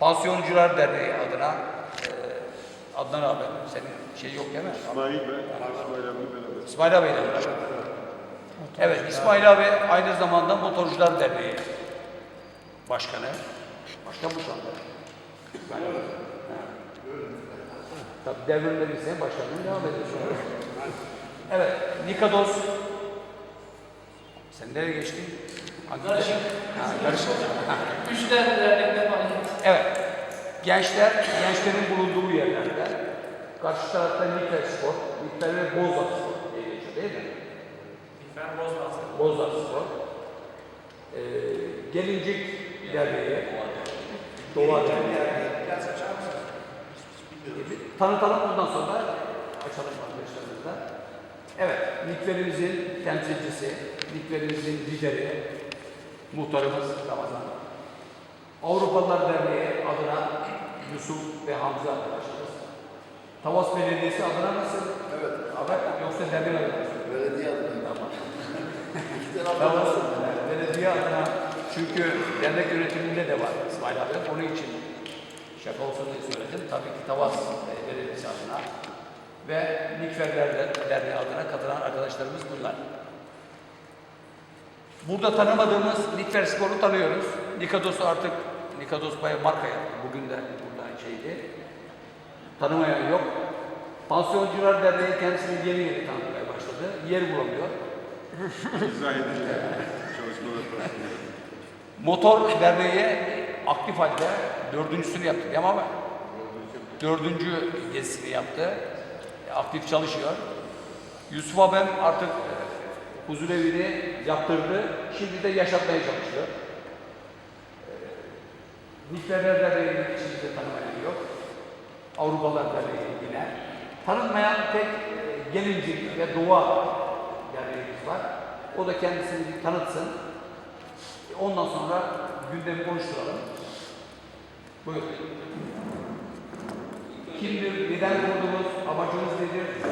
Pansiyoncular Derneği adına e, Adnan abi senin şey yok değil mi? İsmail ben, İsmail abi beraber. İsmail beraber. Evet İsmail abi aynı zamanda Motorcular Derneği Başkanı. Başkan bu şu anda. İsmail abi. Tabii devrimlerimizde başkanlığı devam ediyor. Evet, Nikados. Sen nereye geçtin? Karışık. Ha, karışık. Ha. Üç dernekte faaliyet. Evet. Gençler, gençlerin bulunduğu yerlerde. Karşı tarafta Nitler Spor, Nitler ve Bozlar Spor diye geçiyor değil mi? İlfen Bozmaz. Bozlar Spor. Ee, Gelincik Derneği, Doğa Derneği. gibi. Tanıtalım ondan sonra açalım arkadaşlarımızla. Evet, liglerimizin temsilcisi, liglerimizin lideri, muhtarımız Ramazan. Avrupalılar Derneği adına Yusuf ve Hamza arkadaşlarımız. Tavas Belediyesi adına nasıl? Evet. Haber yoksa derneği adına mı? Belediye adına. Tamam. Adına. Belediye adına çünkü dernek yönetiminde de var İsmail abi. Onun için şaka olsun diye söyledim. Tabii ki Tavas e, Belediyesi adına ve Nikferler Derneği adına katılan arkadaşlarımız bunlar. Burada tanımadığımız Nikfer Spor'u tanıyoruz. Nikados artık Nikados bayağı marka yaptı. Bugün de buradan şeydi. Tanımayan yok. Pansiyoncular Derneği kendisini yeni yeni tanımaya başladı. Yer bulamıyor. İzah edeceğim. Çalışmalar. Motor derneği aktif halde dördüncüsünü yaptı abi? Dördüncü gezisini yaptı. E, Aktif çalışıyor. Yusuf abim artık huzur evini yaptırdı. Şimdi de yaşatmaya çalışıyor. E, Nikleler Derneği'nin içinde tanımayan yok. Avrupalar Derneği yine. Tanınmayan tek e, gelincik ve doğa derneğimiz var. O da kendisini bir tanıtsın. Ondan sonra gündemi konuşturalım. Buyurun. Kimdir, neden kurdunuz, amacınız nedir?